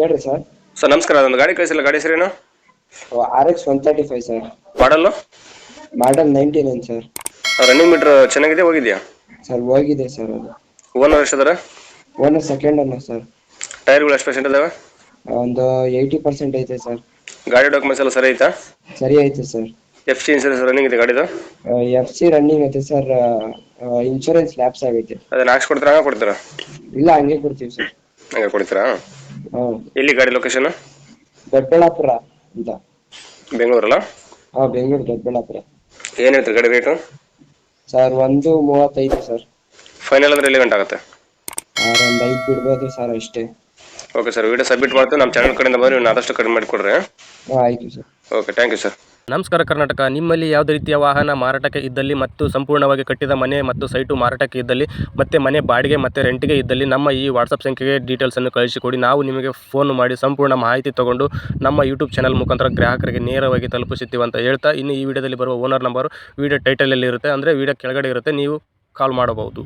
ಹೇಳ್ರಿ sir. Sir ನಮಸ್ಕಾರ. ಅದೊಂದು ಗಾಡಿ ಕಳಿಸಿಲ್ಲ. ಗಾಡಿ ಹೆಸರೇನು? R X one thirty five sir. Model? Model ninety nine sir. Running meter ಚೆನ್ನಾಗಿದೆ ಹೋಗಿದ್ಯಾ? ಸರ್ ಹೋಗಿದೆ ಸರ್ ಅದು. ಓನರ್ ಎಷ್ಟಿದಾರೆ ಓನರ್ ಸೆಕೆಂಡ್ ಅನ್ನ ಸರ್. ಟೈರ್ಗಳು ಎಷ್ಟು ಪರ್ಸೆಂಟ್ ಇದಾವೆ ಒಂದು ಏಯ್ಟಿ ಪರ್ಸೆಂಟ್ ಐತೆ ಸರ್. ಗಾಡಿ ಡಾಕ್ಯುಮೆಂಟ್ಸ್ ಎಲ್ಲ ಸರಿ ಐತಾ? ಸರಿ ಐತೆ sir. F C insurance running ಇದೆ ಗಾಡಿದು? ಎಫ್ ಸಿ ರನ್ನಿಂಗ್ ಐತೆ ಸರ್. ಇನ್ಶೂರೆನ್ಸ್ ಲ್ಯಾಪ್ಸ್ ಆಗೈತೆ. ಅದನ್ನ ಹಾಕ್ಸ್ಕೊಡ್ತೀರಾ ಹಂಗೆ ಕೊಡ್ತೀರಾ? ಇಲ್ಲ ಹಂಗೆ ಕೊಡ್ತೀವಿ ಸರ್. ಹಂಗೆ ಕೊಡ್ತೀರಾ? ಎಲ್ಲಿ ಗಾಡಿ ಲೊಕೇಶನ್ ದೊಡ್ಡಬಳ್ಳಾಪುರ ಅಂತ. ಬೆಂಗಳೂರಲ್ಲ? ಹಾಂ ಬೆಂಗಳೂರು ದೊಡ್ಡಬಳ್ಳಾಪುರ. ಏನ್ ಹೇಳ್ತೀರಿ ಗಾಡಿ ರೇಟ್ ಸರ್ ಒಂದು ಮೂವತ್ತೈದು ಸರ್. ಫೈನಲ್ ಅಂದ್ರೆ ಎಲ್ಲಿ ಗಂಟೆ ಆಗುತ್ತೆ? ಸರ್ ಒಂದು ಐದು ಬಿಡ್ಬೋದು ಸರ್ ಅಷ್ಟೇ. ಓಕೆ ಸರ್ ವಿಡಿಯೋ ಸಬ್ಮಿಟ್ ಮಾಡ್ತೀವಿ. ನಮ್ಮ ಚಾನಲ್ ಕಡೆಯಿಂದ ಬಂದರೆ ನೀವು ಆದಷ್ಟು ಕಡಿಮೆ ಮಾಡಿಕೊಡ್ರಿ ಹಾಂ? ಆಯಿತು sir. Okay thank you sir ನಮಸ್ಕಾರ ಕರ್ನಾಟಕ. ನಿಮ್ಮಲ್ಲಿ ಯಾವುದೇ ರೀತಿಯ ವಾಹನ ಮಾರಾಟಕ್ಕೆ ಇದ್ದಲ್ಲಿ ಮತ್ತು ಸಂಪೂರ್ಣವಾಗಿ ಕಟ್ಟಿದ ಮನೆ ಮತ್ತು ಸೈಟು ಮಾರಾಟಕ್ಕೆ ಇದ್ದಲ್ಲಿ ಮತ್ತು ಮನೆ ಬಾಡಿಗೆ ಮತ್ತು ರೆಂಟಿಗೆ ಇದ್ದಲ್ಲಿ ನಮ್ಮ ಈ ವಾಟ್ಸಪ್ ಸಂಖ್ಯೆಗೆ ಡೀಟೇಲ್ಸನ್ನು ಕಳಿಸಿಕೊಡಿ ನಾವು ನಿಮಗೆ ಫೋನ್ ಮಾಡಿ ಸಂಪೂರ್ಣ ಮಾಹಿತಿ ತಗೊಂಡು ನಮ್ಮ ಯೂಟ್ಯೂಬ್ ಚಾನಲ್ ಮುಖಾಂತರ ಗ್ರಾಹಕರಿಗೆ ನೇರವಾಗಿ ತಲುಪಿಸುತ್ತೀವಿ ಅಂತ ಹೇಳ್ತಾ ಇನ್ನು ಈ ವಿಡಿಯೋದಲ್ಲಿ ಬರುವ ಓನರ್ ನಂಬರು ವಿಡಿಯೋ ಟೈಟಲಲ್ಲಿ ಇರುತ್ತೆ. ಅಂದರೆ ವಿಡಿಯೋ ಕೆಳಗಡೆ ಇರುತ್ತೆ. ನೀವು ಕಾಲ್ ಮಾಡಬಹುದು.